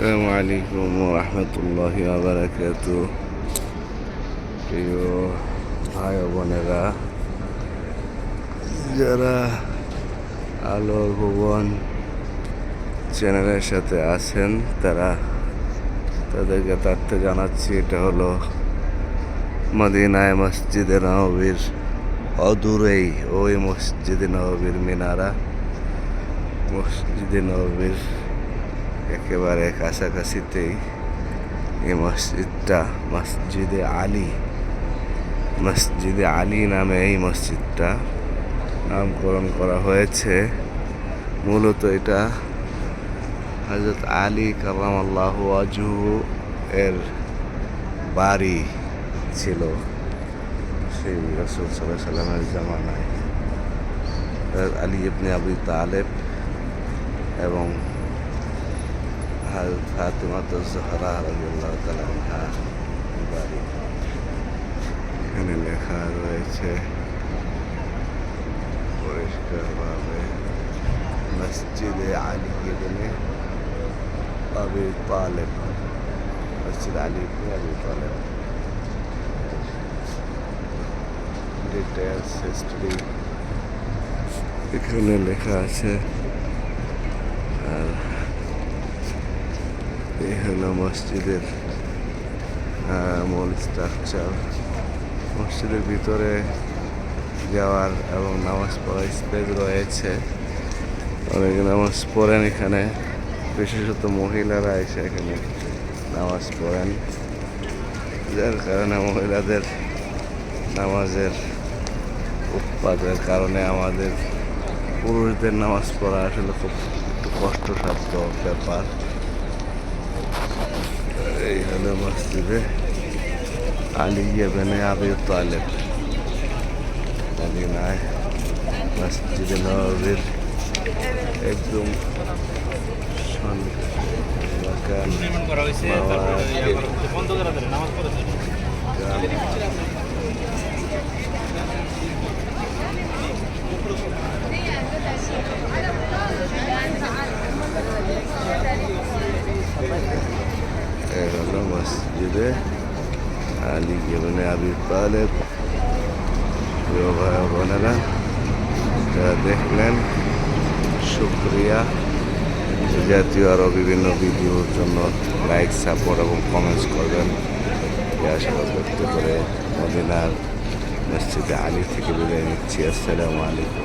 আসসালামু আলাইকুম রহমতুল্লাহ আবরাকাত প্রিয় ভাই বোনেরা, যারা আলোর ভুবন চ্যানেলের সাথে আছেন, তারা তাদেরকে তথ্য জানাচ্ছি, এটা হলো মদিনায় মসজিদে নবীর অদূরেই ওই মসজিদে নবীর মিনারা, মসজিদে নবীর একেবারে কাছাকাছিতেই এই মসজিদটা, মসজিদে আলী মসজিদে আলী নামে এই মসজিদটা নামকরণ করা হয়েছে। মূলত এটা হজরত আলী কালাম আল্লাহ আজহু এর বাড়ি ছিল সেই রসুল সাল্লাহ সাল্লামের জামানায়। আলী ইবনে আবি তালেব এবং হযরত ফাতিমা জহরা রাদিয়াল্লাহু তাআলা আনহা বাড়ি এখানে লেখা রয়েছে পরিষ্কারভাবে মসজিদে আলী ইবনে আবি তালেব মসজিদ আলী ইবনে আবি তালেব ডিটেলস হিস্ট্রি এখানে লেখা আছে আর হলো মসজিদের মূল স্ট্রাকচার মসজিদের ভিতরে যাওয়ার এবং নামাজ পড়ার স্পেস রয়েছে। অনেকে নামাজ পড়েন এখানে। বিশেষত মহিলারা এসে এখানে নামাজ পড়েন। যার কারণে মহিলাদের নামাজের উৎপাদের কারণে আমাদের পুরুষদের নামাজ পড়া আসলে খুব একটু কষ্টসাধ্য ব্যাপার। এই হলো মসজিদে আলী ইবেনে আবি তালেব মদিনায় মসজিদে নবীর একদম বন্ধ করা নামাজ পড়া যাবে এই হলো মসজিদে আলী ইবনে আবি তালেব প্রিয় ভাই বোনেরা যারা দেখলেন শুক্রিয়া জাতীয় আরও বিভিন্ন ভিডিওর জন্য লাইক সাপোর্ট এবং কমেন্টস করবেন এই আশা ব্যক্ত করে মদিনার মসজিদে আলী থেকে বিদায় নিচ্ছি আসসালামু আলাইকুম